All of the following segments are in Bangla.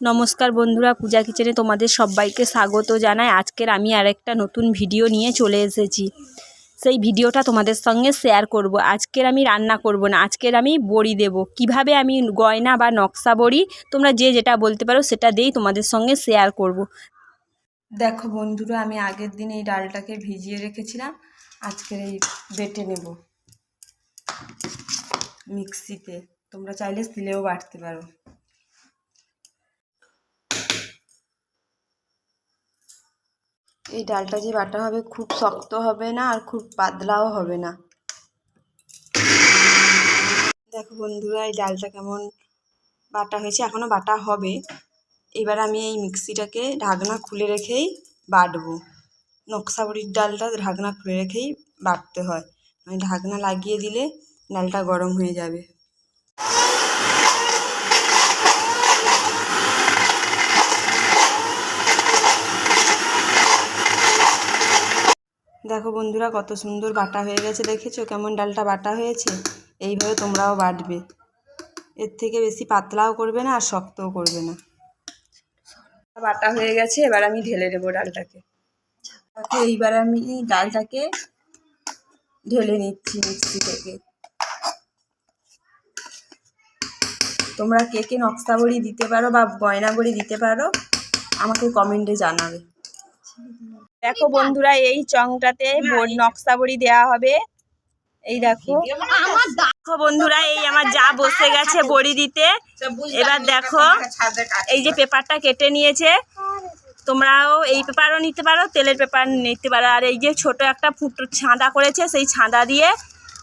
নমস্কার বন্ধুরা, পূজা কিচেনে তোমাদের সবাইকে স্বাগত জানাই। আজকের আমি আরেকটা নতুন ভিডিও নিয়ে চলে এসেছি। সেই ভিডিওটা তোমাদের সঙ্গে শেয়ার করব। আজকের আমি রান্না করব না, আজকের আমি বড়ি দেব। কীভাবে আমি গয়না বা নকশা বড়ি, তোমরা যে যেটা বলতে পারো সেটা দিয়েই তোমাদের সঙ্গে শেয়ার করব। দেখো বন্ধুরা, আমি আগের দিন এই ডালটাকে ভিজিয়ে রেখেছিলাম, আজকের এই বেটে নেব। মিক্সিতে, তোমরা চাইলে সিলেও বাটতে পারো। এই ডালটা যে বাটা হবে খুব শক্ত হবে না আর খুব পাতলাও হবে না। দেখো বন্ধুরা, এই ডালটা কেমন বাটা হয়েছে এখনও বাটা হবে। এবার আমি এই মিক্সিটাকে ঢাকনা খুলে রেখেই বাটবো। নকশা বড়ির ডালটা ঢাকনা খুলে রেখেই বাটতে হয়। মানে ঢাকনা লাগিয়ে দিলে ডালটা গরম হয়ে যাবে। দেখো বন্ধুরা, কত সুন্দর বাটা হয়ে গেছে, দেখেছ? কেমন ডালটা বাটা হয়েছে? এইভাবে তোমরাও বাটবে। এর থেকে বেশি পাতলাও করবে না, আর শক্তও করবে না। বাটা হয়ে গেছে, এবার আমি ঢেলে দেবো ডালটাকে। এইবার আমি ডালটাকে ঢেলে নিচ্ছি মিক্সি থেকে। তোমরা কে কে নকশা বড়ি দিতে পারো বা গয়না বড়ি দিতে পারো, আমাকে কমেন্টে জানাবে। দেখো বন্ধুরা, এই চংটাতে নকশা বড়ি দেওয়া হবে। এই দেখো। দেখো বন্ধুরা, এই আমার যা বসে গেছে বড়ি দিতে। এবার দেখো, এই যে পেপারটা কেটে নিয়েছে। তোমরাও এই পেপারও নিতে পারো, তেলের পেপার নিতে পারো। আর এই যে ছোট একটা ফুটো ছাঁদা করেছে, সেই ছাঁদা দিয়ে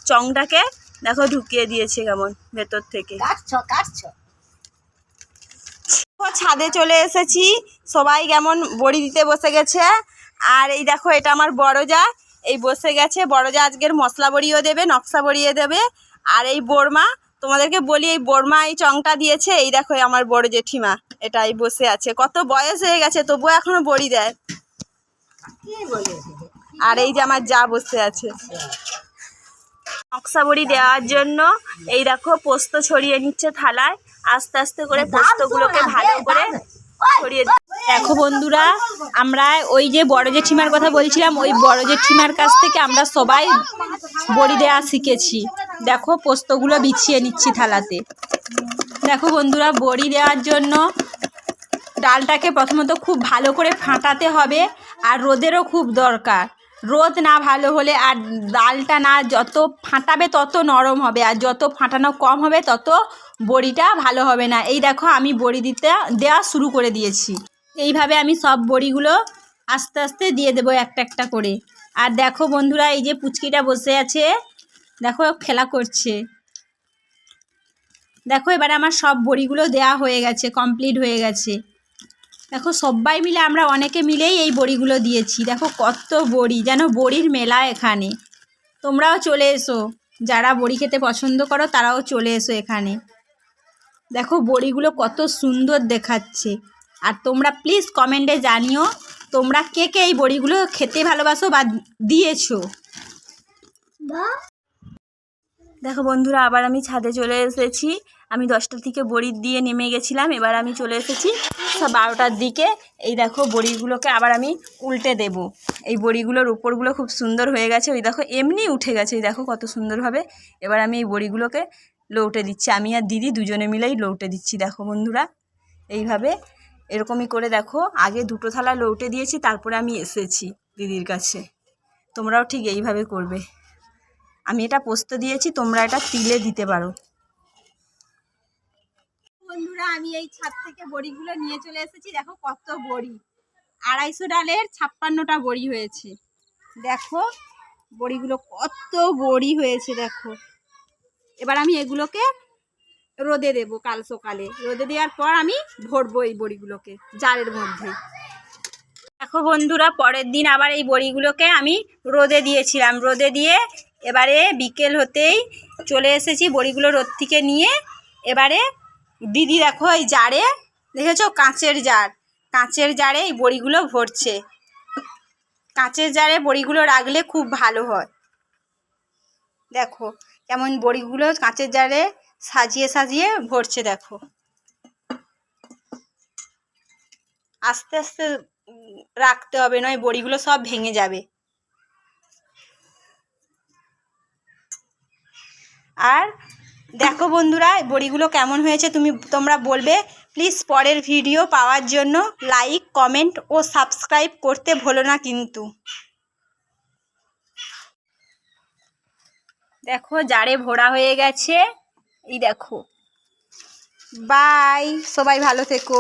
চংটাকে দেখো ঢুকিয়ে দিয়েছে কেমন ভেতর থেকে। কাটছো কাটছো। ছাদে চলে এসেছি। সবাই কেমন বড়ি দিতে বসে গেছে? আর এই দেখো এটা আমার বড় যা এই বসে গেছে। বড় যা আজকের মশলা বড়িও দেবে নকশা বড়িয়ে দেবে। আর এই বোরমা তোমাদেরকে বলি এই বোরমা এই চংটা দিয়েছে। এই দেখো এই আমার বড় জেঠিমা এটাই বসে আছে। কত বয়স হয়ে গেছে তবুও এখনও বড়ি দেয়। আর এই যে আমার যা বসে আছে। নকশা বড়ি দেওয়ার জন্য এই দেখো পোস্ত ছড়িয়ে নিচ্ছে থালায়। আস্তে আস্তে করে পোস্তগুলোকে ভালো করে ছড়িয়ে দেখো বন্ধুরা আমরা ওই যে বড় জেঠিমার কথা বলছিলাম ওই বড় জেঠিমার কাছ থেকে আমরা সবাই বড়ি দেওয়া শিখেছি। দেখো পোস্তগুলো বিছিয়ে নিচ্ছি থালাতে। দেখো বন্ধুরা বড়ি দেওয়ার জন্য ডালটাকে প্রথমত খুব ভালো করে ফাটাতে হবে আর রোদেরও খুব দরকার। রোদ না ভালো হলে আর ডালটা না যত ফাটাবে তত নরম হবে। আর যত ফাটানো কম হবে তত বড়িটা ভালো হবে না। এই দেখো আমি বড়ি দিতে দেওয়া শুরু করে দিয়েছি। এইভাবে আমি সব বড়িগুলো আস্তে আস্তে দিয়ে দেবো একটা একটা করে। আর দেখো বন্ধুরা, এই যে পুচকিটা বসে আছে, দেখো খেলা করছে। দেখো এবারে আমার সব বড়িগুলো দেওয়া হয়ে গেছে, কমপ্লিট হয়ে গেছে। দেখো সবাই মিলে আমরা অনেকে মিলেই এই বড়িগুলো দিয়েছি। দেখো, কত বড়ি, যেন বড়ির মেলা এখানে। তোমরাও চলে এসো। যারা বড়ি খেতে পছন্দ করো, তারাও চলে এসো এখানে। দেখো, বড়িগুলো কত সুন্দর দেখাচ্ছে। আর তোমরা প্লিজ কমেন্টে জানিও, তোমরা কে কে এই বড়িগুলো খেতে ভালোবাসো বা দিয়েছ। দেখো বন্ধুরা, আবার আমি ছাদে চলে এসেছি। আমি দশটার থেকে বড়ি দিয়ে নেমে গেছিলাম, এবার আমি চলে এসেছি বারোটার দিকে। এই দেখো বড়িগুলোকে আবার আমি উল্টে দেব। এই বড়িগুলোর উপরগুলো খুব সুন্দর হয়ে গেছে। ওই দেখো এমনি উঠে গেছে, এই দেখো কত সুন্দরভাবে। এবার আমি এই বড়িগুলোকে লৌটে দিচ্ছি। আমি আর দিদি দুজনে মিলেই লৌটে দিচ্ছি, দেখো বন্ধুরা। এইভাবে এরকমই করে দেখো। আগে দুটো থালা লৌটে দিয়েছি, তারপরে আমি এসেছি দিদির কাছে। তোমরাও ঠিক এইভাবে করবে। আমি এটা পোস্ত দিয়েছি, তোমরা এটা তিলে দিতে পারো। বন্ধুরা, আমি এই ছাদ থেকে বড়িগুলো নিয়ে চলে এসেছি। দেখো কত বড়ি। আড়াইশো ডালের ছাপ্পান্নটা বড়ি হয়েছে। দেখো, বড়িগুলো কত বড়ি হয়েছে, দেখো। এবার আমি এগুলোকে রোদে দেব কাল সকালে। রোদে দেওয়ার পর আমি ভরবো এই বড়িগুলোকে, জারের মধ্যে। দেখো বন্ধুরা, পরের দিন আবার এই বড়িগুলোকে আমি রোদে দিয়েছিলাম। রোদে দিয়ে এবারে বিকেল হতেই চলে এসেছি বড়িগুলো রোদ থেকে নিয়ে। এবারে দিদি দেখো এই জারে, দেখেছ? কাঁচের জার। কাঁচের জারে এই বড়িগুলো ভরছে। কাঁচের জারে বড়িগুলো রাখলে খুব ভালো হয়। দেখো কেমন বড়িগুলো কাঁচের জারে সাজিয়ে সাজিয়ে ভরছে, দেখো। আস্তে আস্তে রাখতে হবে, নয় বড়িগুলো সব ভেঙে যাবে। আর দেখো বন্ধুরা, বড়িগুলো কেমন হয়েছে তুমি তোমরা বলবে। প্লিজ পরের ভিডিও পাওয়ার জন্য লাইক কমেন্ট ও সাবস্ক্রাইব করতে ভুলো না কিন্তু। দেখো, জারে ভরা হয়ে গেছে। এই দেখো। বাই সবাই ভালো থেকো।